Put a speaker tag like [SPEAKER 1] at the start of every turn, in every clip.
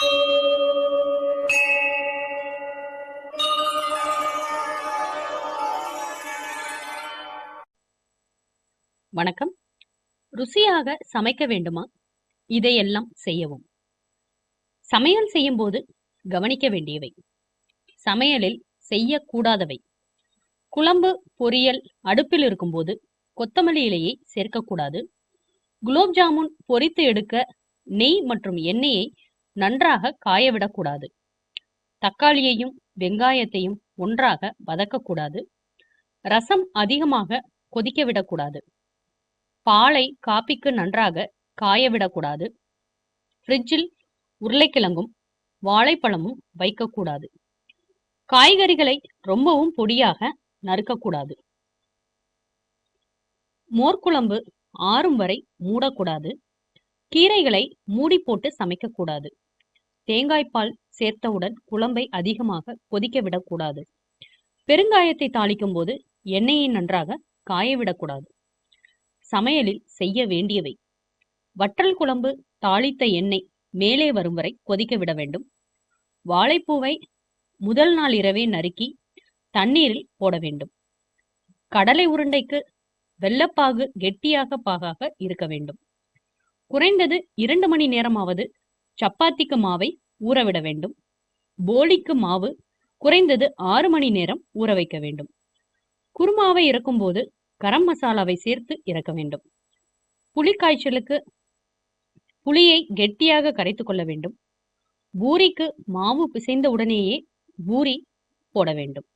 [SPEAKER 1] வணக்கம். ருசியாக சமைக்க வேண்டுமா? இதையெல்லாம் செய்யவும். சமையல் செய்யும்போது கவனிக்க வேண்டியவை. சமையலில் செய்யக்கூடாதவை. குழம்பு பொரியல் அடுப்பில் இருக்கும்போது கொத்தமல்லி இலையை சேர்க்கக்கூடாது. குலோப் ஜாமுன் பொரித்து எடுக்க நெய் மற்றும் எண்ணெயை நன்றாக காயவிடக்கூடாது. தக்காளியையும் வெங்காயத்தையும் ஒன்றாக வதக்கக்கூடாது. ரசம் அதிகமாக கொதிக்க விடக்கூடாது பாலை காப்பிக்கு நன்றாக காய விடக்கூடாது ஃப்ரிட்ஜில் உருளைக்கிழங்கும் வாழைப்பழமும் வைக்கக்கூடாது. காய்கறிகளை ரொம்பவும் பொடியாக நறுக்கக்கூடாது. மோர்க்குழம்பு ஆறும் வரை மூடக்கூடாது. கீரைகளை மூடி போட்டு சமைக்கக்கூடாது. தேங்காய்ப்பால் சேர்த்தவுடன் குழம்பை அதிகமாக கொதிக்க விடக்கூடாது பெருங்காயத்தை தாளிக்கும் போது எண்ணெயை நன்றாக காய விடக்கூடாது சமையலில் செய்ய வேண்டியவை. வற்றல் குழம்பு தாளித்த எண்ணெய் மேலே வரும் வரை கொதிக்க விட வேண்டும். வாழைப்பூவை முதல் நாள் இரவே நறுக்கி தண்ணீரில் போட வேண்டும். கடலை உருண்டைக்கு வெள்ளப்பாகு கெட்டியாக பாகாக இருக்க வேண்டும். குறைந்தது இரண்டு மணி நேரமாவது சப்பாத்திக்கு மாவை ஊறவிட வேண்டும். போலிக்கு மாவு குறைந்தது ஆறு மணி நேரம் ஊற வைக்க வேண்டும். குருமாவை இறக்கும்போது கரம் மசாலாவை சேர்த்து இறக்க வேண்டும். புளி காய்ச்சலுக்கு புளியை கெட்டியாக கரைத்து கொள்ள வேண்டும். பூரிக்கு மாவு பிசைந்த உடனேயே பூரி போட வேண்டும்.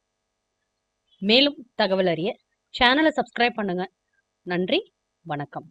[SPEAKER 1] மேலும் தகவல் அறிய சேனலை சப்ஸ்கிரைப் பண்ணுங்க. நன்றி வணக்கம்.